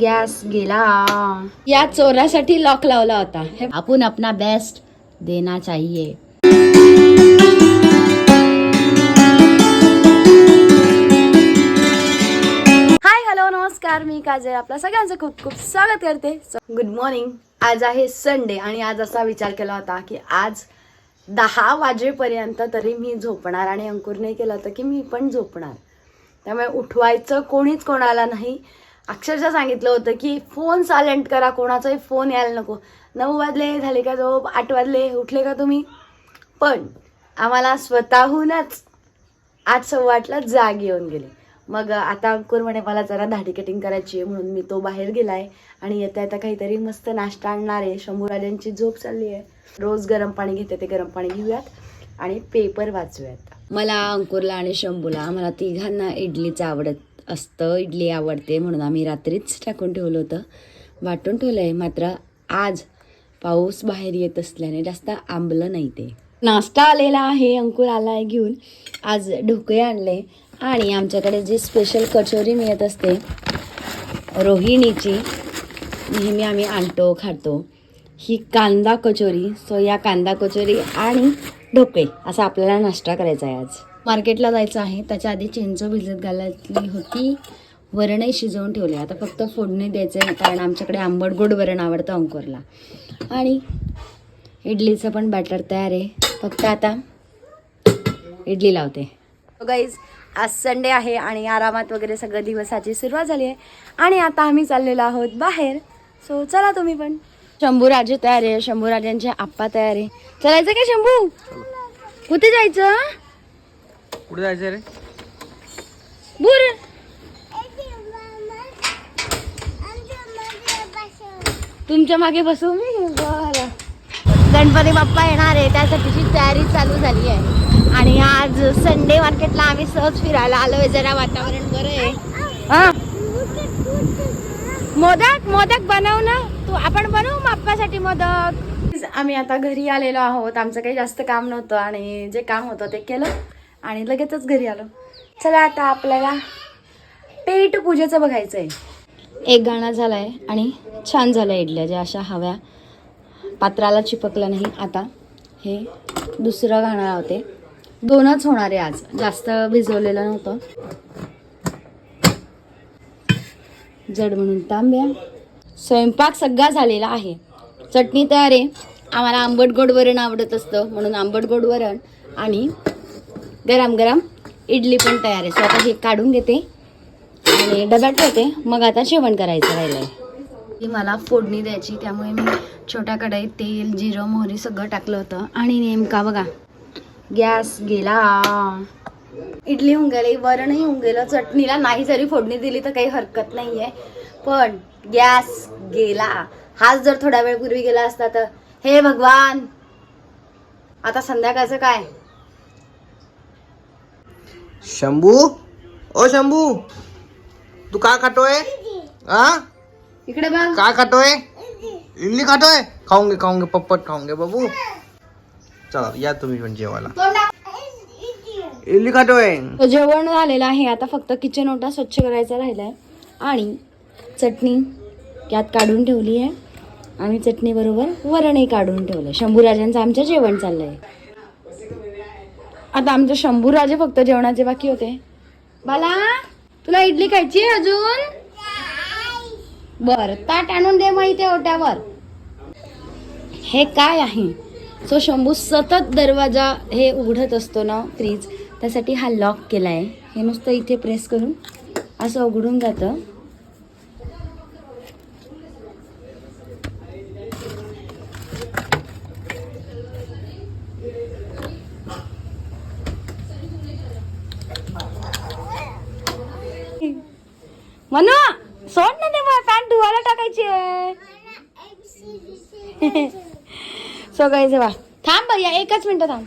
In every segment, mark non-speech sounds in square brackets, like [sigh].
Gas गेला. या चोरासाठी lock लावला होता. हे आपण अपना बेस्ट देना चाहिए हाय हॅलो नमस्कार. मी काजल. आपल्या सगळ्यांचं खूप खूप स्वागत करते. गुड मॉर्निंग आज आहे संडे आणि आज असा विचार केला होता की आज दहा वाजेपर्यंत तरी मी झोपणार आणि अंकुरने केलं होतं की मी पण झोपणार. त्यामुळे उठवायचं कोणीच कोणाला नाही. अक्षरशः सांगितलं होतं की फोन सायलेंट करा कोणाचाही फोन यायला नको. नऊ वाजले झाले का झोप? आठ वाजले उठले का तुम्ही? पण आम्हाला स्वतःहूनच आठ सव्वा आठला जाग येऊन गेली. मग आता अंकुर म्हणे मला जरा दाढी कटिंग करायची आहे म्हणून मी तो बाहेर गेला आहे आणि येता येता काहीतरी मस्त नाश्ता आणणार आहे. शंभूराजांची झोप चालली आहे. रोज गरम पाणी घेते ते गरम पाणी घेऊयात आणि पेपर वाचूयात. मला अंकुरला आणि शंभूला आम्हाला तिघांना इडलीचं आवडत असतं इडली आवडते म्हणून आम्ही रात्रीच टाकून ठेवलं होतं. वाटून ठेवलं आहे मात्र आज पाऊस बाहेर येत असल्याने जास्त आंबलं नाही ते. नाश्ता आलेला आहे अंकुर आला आहे घेऊन. आज ढोके आणले आणि आमच्याकडे जी स्पेशल कचोरी मिळत असते रोहिणीची नेहमी आम्ही आणतो खातो. ही कांदा कचोरी सो या कांदा कचोरी आणि ढोके असा आपल्याला नाश्ता करायचा आहे आज. मार्केटला जायचं आहे त्याच्या आधी चिंच भिजत घालायची होती. वरणही शिजवून ठेवले. आता फक्त फोडणी द्यायचं आहे कारण आमच्याकडे आंबट गोड वरण आवडतं अंकुरला. आणि इडलीचं पण बॅटर तयार आहे. फक्त आता इडली लावते. गाईज आज संडे आहे आणि आरामात वगैरे सगळं दिवसाची सुरुवात झाली आहे. आणि आता आम्ही चाललेलो आहोत बाहेर. सो चला तुम्ही पण. शंभूराजे तयार आहे. शंभूराजांचे आप्पा तयार आहे. चलायचं का शंभू? कुठे जायचं? कुठे जायचं रे? बुर. तुमच्या मागे बसू मी? बरं. गणपती बाप्पा येणार आहे त्यासाठीची तयारी चालू झाली आहे. आणि आज संडे मार्केटला आम्ही सहज फिरायला आलो आहे जरा वातावरण बरं आहे. हा. मोदक मोदक बनव ना. तू आपण बनवू बाप्पासाठी मोदक? आम्ही आता घरी आलेलो आहोत. आमचं काही जास्त काम नव्हतं आणि जे काम होतं ते केलं. आणि लगेचच घरी आलो. चला आता आपल्याला पेट पूजेचं बघायचं आहे एक गाणं झालंय आणि छान झालं इडल्या ज्या अशा हव्या पात्राला चिपकलं नाही. आता हे दुसरं गाणं लावते दोनच होणार आहे आज. जास्त भिजवलेलं नव्हतं. जड म्हणून तांब्या. स्वयंपाक सगळा झालेला आहे. चटणी तयार आहे. आम्हाला आंबट गोड वरण आवडत असतं म्हणून आंबट गोड वरण आणि गरम गरम इडली पण तयार आहे. सो आता हे काढून घेते आणि डब्यात ठेवते. मग आता जेवण करायचं राहिलं ही मला फोडणी द्यायची त्यामुळे मी छोट्या कढईत तेल जिरं मोहरी सगळं टाकलं होतं. आणि नेमका बघा गॅस गेला. इडली होऊन गेली वरणही होऊन गेलं. चटणीला नाही जरी फोडणी दिली तर काही हरकत नाही आहे पण गॅस गेला. हाच जर थोड्या वेळ पूर्वी गेला असता तर. हे भगवान! आता संध्याकाळचं काय? शंभू? ओ शंभू तू काय खातोय? हा इकडे बघ. काय खातोय? इडली खातोय? खाऊंगे खाऊंगे पप्पट खाऊंगे बाबू. चला या तुम्ही पण जेवायला. इडली खातोय. जेवण झालेलं आहे आता फक्त किचन ओटा स्वच्छ करायचा राहिलाय. आणि चटणी यात काढून ठेवली आहे. आणि चटणी बरोबर वरणही काढून ठेवलं शंभूराजांचं आमचं जेवण चाललंय. आता आमचे शंभूराजे फक्त जेवणाचे बाकी होते. बाला तुला इडली खायची आहे अजून? बर ताट आणून दे माहिती ओट्यावर. हे काय आहे? सो शंभू सतत दरवाजा हे उघडत असतो ना फ्रीज त्यासाठी हा लॉक केला आहे हे नुसतं इथे प्रेस करून असं उघडून जातं म्हणू सोड ना ते मला पॅन्ट धुवायला टाकायची आहे सो काही वा थांब भैया एकच मिनटं थांब.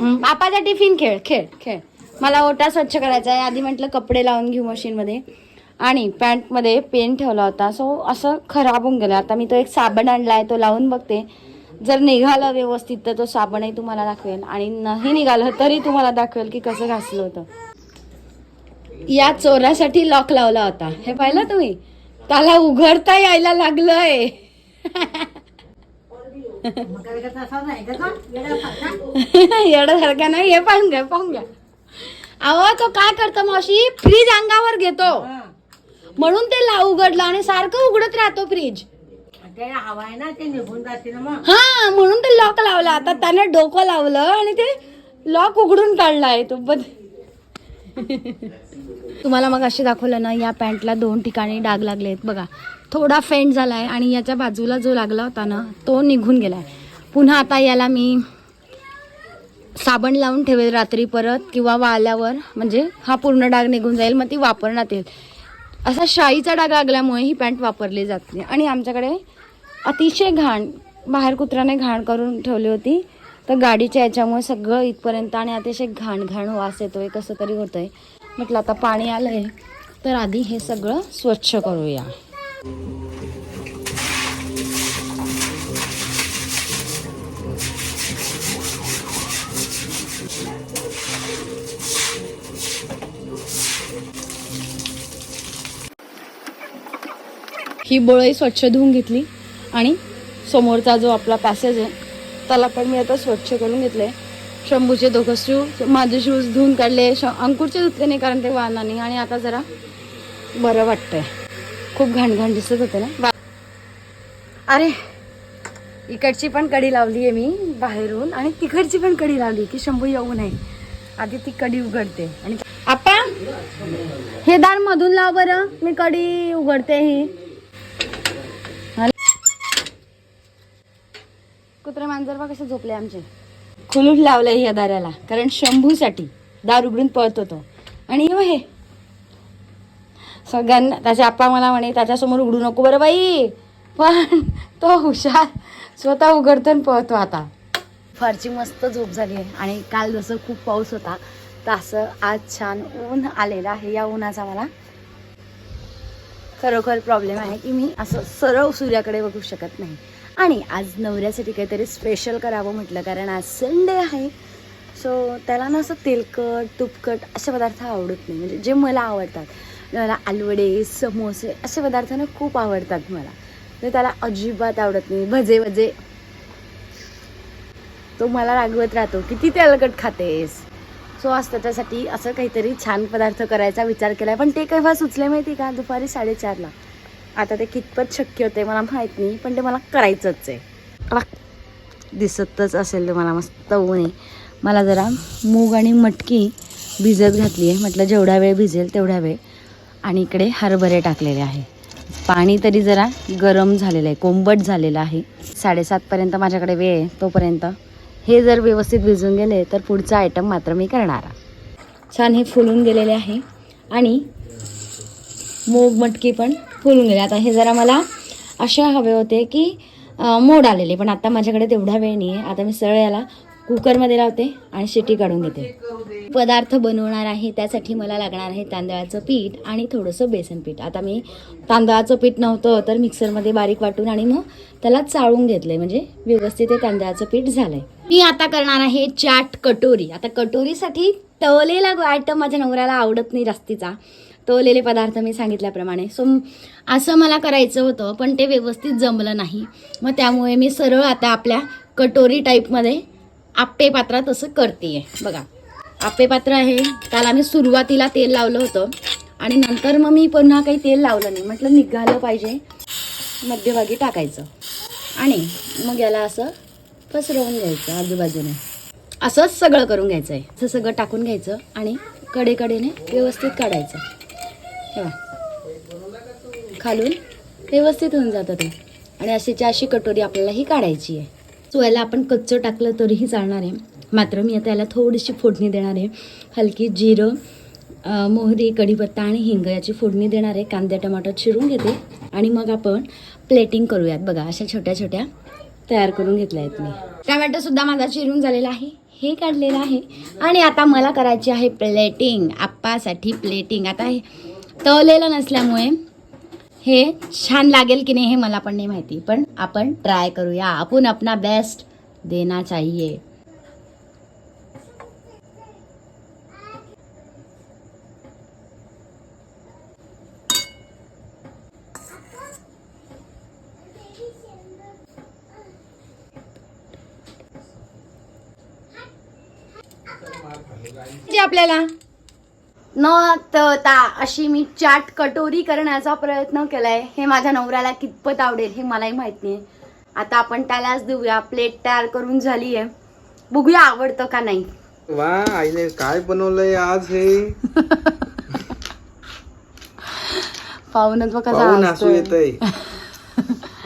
हं, बापाचा टिफिन खेळ खेळ खेळ. मला ओटा स्वच्छ करायचा आहे. आधी म्हटलं कपडे लावून घेऊ मशीनमध्ये. आणि पॅन्टमध्ये पेन ठेवला होता. सो असं खराब होऊन गेलं. आता मी तो एक साबण आणला आहे तो लावून बघते. जर निघालं व्यवस्थित तर तो साबणही तुम्हाला दाखवेल. आणि नाही निघालं तरी तुम्हाला दाखवेल की कसं घासलं होतं. या चोरासाठी लॉक लावला होता. हे पाहिलं तुम्ही? त्याला उघडता यायला लागलंय. येण्यासारखा नाही हे पाहून घ्या पाहून घ्या. अहो तो काय करतो मावशी? फ्रीज अंगावर घेतो. म्हणून ते ला उघडलं आणि सारखं उघडत राहतो फ्रीज. हवा आहे ना ते हा म्हणून ते लॉक लावलं. आता त्याने डोकं लावलं आणि ते लॉक उघडून काढलाय तो. बद तुम्हाला मग असे दाखवलं ना या पॅन्टला दोन ठिकाणी डाग लागले आहेत बघा. थोडा फेंट झालाय आणि याच्या बाजूला जो लागला होता ना तो निघून गेलाय. पुन्हा आता याला मी साबण लावून ठेवेल रात्री परत किंवा वाळल्यावर म्हणजे हा पूर्ण डाग निघून जाईल मग ती वापरण्यात येईल. असा शाईचा डाग लागल्यामुळे ही पॅन्ट वापरली जात नाही. आणि आमच्याकडे अतिशय घाण बाहेर कुत्र्याने घाण करून ठेवली होती. तर गाडीच्या याच्यामुळे सगळं इथपर्यंत आणि अतिशय घाण घाण वास येतोय कसं तरी होतंय. म्हटलं आता पाणी आलंय तर आधी हे सगळं स्वच्छ करूया. ही बोळही स्वच्छ धुवून घेतली आणि समोरचा जो आपला पॅसेज आहे त्याला पण मी आता स्वच्छ करून घेतले शंभूचे दोघं शूज माझे शूज धुवून काढले श अंकुरचे धुतले नाही कारण ते वाहना नाही. आणि आता जरा बरं वाटतंय. खूप घाण घाण दिसत होते ना? बा- अरे इकडची पण कडी लावली आहे मी बाहेरून आणि तिकडची पण कडी लावली की शंभू येऊ नये. आधी ती कडी उघडते आणि आपा हे दार मधून लाव बरं. मी कडी उघडते ही. कुत्रे मांजर बा कसे झोपले आमचे. खुलून लावलंय या दाराला कारण शंभूसाठी दार उघडून पळत होतो. आणि हे सगळ्यांना त्याचे आप्पा मला म्हणे त्याच्यासमोर उघडू नको बरं बाई. पण तो हुशार स्वतः उघडतो आणि पळतो आता. फारची मस्त झोप झाली आहे. आणि काल जसं खूप पाऊस होता तसं आज छान ऊन आलेलं आहे या उन्हाचा मला. खरोखर प्रॉब्लेम आहे की मी असं सरळ सूर्याकडे बघू शकत नाही. आणि आज नवऱ्यासाठी काहीतरी स्पेशल करावं म्हटलं कारण आज संडे आहे. सो त्याला ना असं तेलकट तुपकट असे पदार्थ आवडत नाही. म्हणजे जे मला आवडतात. मला आलवडे समोसे असे पदार्थ ना खूप आवडतात मला. तर त्याला अजिबात आवडत नाही. भजे भजे. तो मला रागवत राहतो किती तेलकट खातेस. सो आज त्याच्यासाठी असं काहीतरी छान पदार्थ करायचा विचार केला पण ते केव्हा सुचले माहिती का? दुपारी साडेचारला. आता ते कितपत शक्य होते मला माहीत नाही पण ते मला करायचंच आहे. दिसतच असेल तर मला मस्त ऊन मला जरा मूग आणि मटकी भिजत घातली आहे म्हटलं जेवढा वेळ भिजेल तेवढा वेळ. आणि इकडे हरभरे टाकलेले आहे. पाणी तरी जरा गरम झालेलं आहे कोंबट झालेलं आहे. साडेसातपर्यंत माझ्याकडे वेळ आहे तोपर्यंत. हे जर व्यवस्थित भिजून गेले तर पुढचा आयटम मात्र मी करणार छान हे फुलून गेलेले आहे आणि मोग मटकी पण फुलून गेले. आता हे जरा मला असे हवे होते की मोड आलेले पण आता माझ्याकडे तेवढा वेळ नाही आहे आता मी सरळ याला कुकरमध्ये लावते आणि शिटी काढून घेते. पदार्थ बनवणार आहे त्यासाठी मला लागणार आहे तांदळाचं पीठ आणि थोडंसं बेसन पीठ. आता मी तांदळाचं पीठ नव्हतं तर मिक्सरमध्ये बारीक वाटून आणि मग त्याला चाळून घेतलंय. म्हणजे व्यवस्थित हे तांदळाचं पीठ झालंय. मी आता करणार आहे चाट कटोरी. आता कटोरीसाठी तळलेला आयटम माझ्या नवऱ्याला आवडत नाही जास्तीचा. तळलेले पदार्थ मी सांगितल्याप्रमाणे. सो असं मला करायचं होतं पण ते व्यवस्थित जमलं नाही. मग त्यामुळे मी सरळ आता आपल्या कटोरी टाईपमध्ये आप्पे पात्रात असं करते बघा आप्पे पात्र आहे. त्याला आम्ही सुरुवातीला तेल लावलं होतं. आणि नंतर मग मी पुन्हा काही तेल लावलं नाही. म्हटलं निघालं पाहिजे. मध्यभागी टाकायचं. आणि मग याला असं पसरवून घ्यायचं आजूबाजूने. असंच सगळं करून घ्यायचं आहे असं सगळं टाकून घ्यायचं आणि कडेकडेने व्यवस्थित काढायचं. हे खालून व्यवस्थित होऊन जातं ते. आणि अशीच्या अशी कटोरी आपल्याला ही काढायची आहे. सो याला आपण कच्चं टाकलं तरीही चालणार आहे. मात्र मी आता याला थोडीशी फोडणी देणार आहे. हलकी जिरं मोहरी कढीपत्ता आणि हिंग याची फोडणी देणार आहे. कांदे टमाटर चिरून घेते. आणि मग आपण प्लेटिंग करूयात. बघा अशा छोट्या छोट्या तयार करून घेतल्या आहेत मी. टमॅटोसुद्धा माझा चिरून झालेला आहे. हे काढलेलं आहे. आणि आता मला करायची आहे प्लेटिंग आप्पासाठी प्लेटिंग आता हे तळलेलं नसल्यामुळे हे छान लागेल की नाही हे मला पण नाही माहिती. पण आपण ट्राय करूया. आपण आपला बेस्ट देना चाहिए आपल्याला न तळता अशी मी चाट कटोरी करण्याचा प्रयत्न केलाय. हे माझ्या नवऱ्याला कितपत आवडेल हे मलाही माहीत नाही. आता आपण त्यालाच देऊया. प्लेट तयार करून झाली आहे बघूया आवडतं का नाही. वा आईने काय बनवलंय आज हे? पाहूनच बघ कसं पाहून हसू. येतय.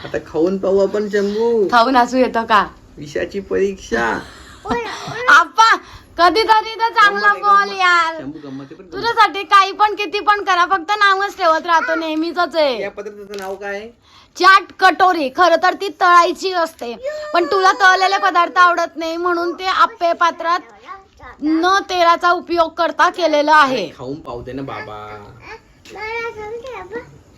आता खाऊन पाहू आपण चंबू. खाऊन हसू येतं का? विषयाची परीक्षा. आपा कधीतरी तर चांगला बोल यार. तुझ्यासाठी काही पण किती पण करा फक्त नावच ठेवत राहतो नेहमीच आहे. या पदार्थाचं नाव काय? चाट कटोरी. खर तर ती तळायची असते. पण तुला तळलेले पदार्थ आवडत नाही म्हणून ते आप्पे पात्रात न तेलाचा उपयोग करता केलेलं आहे. खाऊन पावते ना बाबा.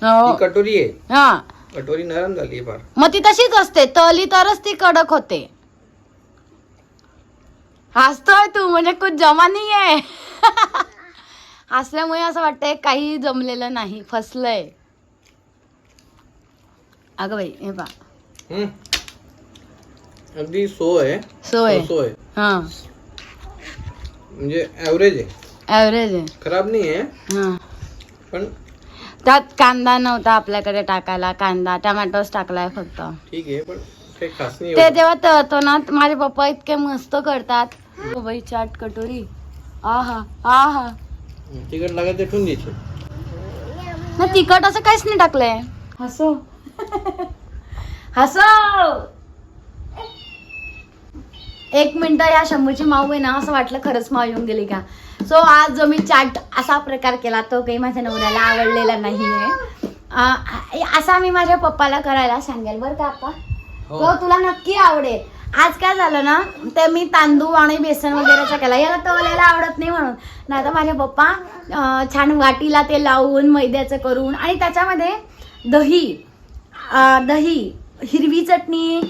हो. ही कटोरी आहे. हा. कटोरी नरम झाली फार. मग ती तशीच असते. तळली तरच ती कडक होते. हसतोय तू म्हणजे कुछ जमा नाही आहे [laughs] हसल्यामुळे असं वाटतंय काही जमलेलं नाही फसलंय. अगं बाई हे पा. अगदी सो आहे सोय. सो आहे हा. म्हणजे ऍव्हरेज आहे. ॲव्हरेज आहे. खराब नाही आहे हा. पण त्यात कांदा नव्हता आपल्याकडे टाकायला कांदा टमॅटोच टाकलाय फक्त. ठीक आहे पण काही खास नाही ते. जेव्हा तळतो ना माझे पप्पा इतके मस्त करतात. ओ बाई चाट कटोरी. आहा आहा. लागत ते ठेवून द्यायचे. ना तिखट असं काहीच नाही टाकलंय. हसो. हसो. एक मिनिट या शंभूची माऊ आहे ना असं वाटलं खरंच माऊ येऊन गेली का? सो आज जो मी चाट असा प्रकार केला तो काही माझ्या नवऱ्याला आवडलेला नाहीये. अं, असा मी माझ्या पप्पाला करायला सांगेल. बरं का आपा तो तुला नक्की आवडेल. आज काय झालं ना ते मी तांदूळ आणि बेसन वगैरेचा केला याला तळलेला आवडत नाही म्हणून. नाही तर माझे पप्पा छान वाटीला ते लावून मैद्याचं करून आणि त्याच्यामध्ये दही दही हिरवी चटणी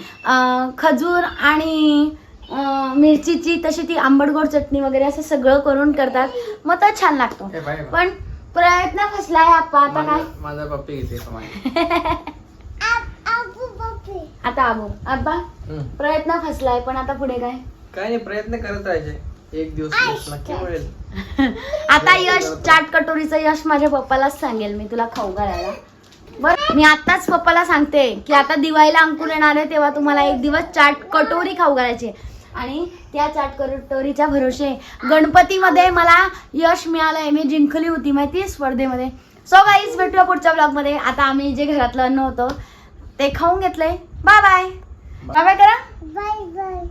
खजूर आणि मिरचीची तशी ती आंबटगोड चटणी वगैरे असं सगळं करून करतात. मग तर छान लागतो. पण प्रयत्न फसलाय आता काय? माझा- माझा पप्पी घेते [laughs] आता आबू आब्बा हम्म. प्रयत्न फसलाय पण आता पुढे काय? काय नाही प्रयत्न करत राहायचे. एक दिवस [laughs] यश नक्की मिळेल. आता यश चाट कटोरीचं यश माझ्या पप्पालाच सांगेल मी तुला खाऊ घालायला. बर मी आताच पप्पाला सांगते की आता दिवाळीला अंकुर येणार आहे तेव्हा तुम्हाला एक दिवस चाट कटोरी खाऊ घालायची आणि त्या चाट कटोरीच्या भरोसे गणपतीमध्ये मला यश मिळालंय मी जिंकली होती माहिती स्पर्धेमध्ये. सो गाईज भेटूया पुढच्या ब्लॉगमध्ये. आता आम्ही जे घरातलं अन्न होतं ते खाऊन घेतलंय. बाय बाय बाय बाय करा. Bye bye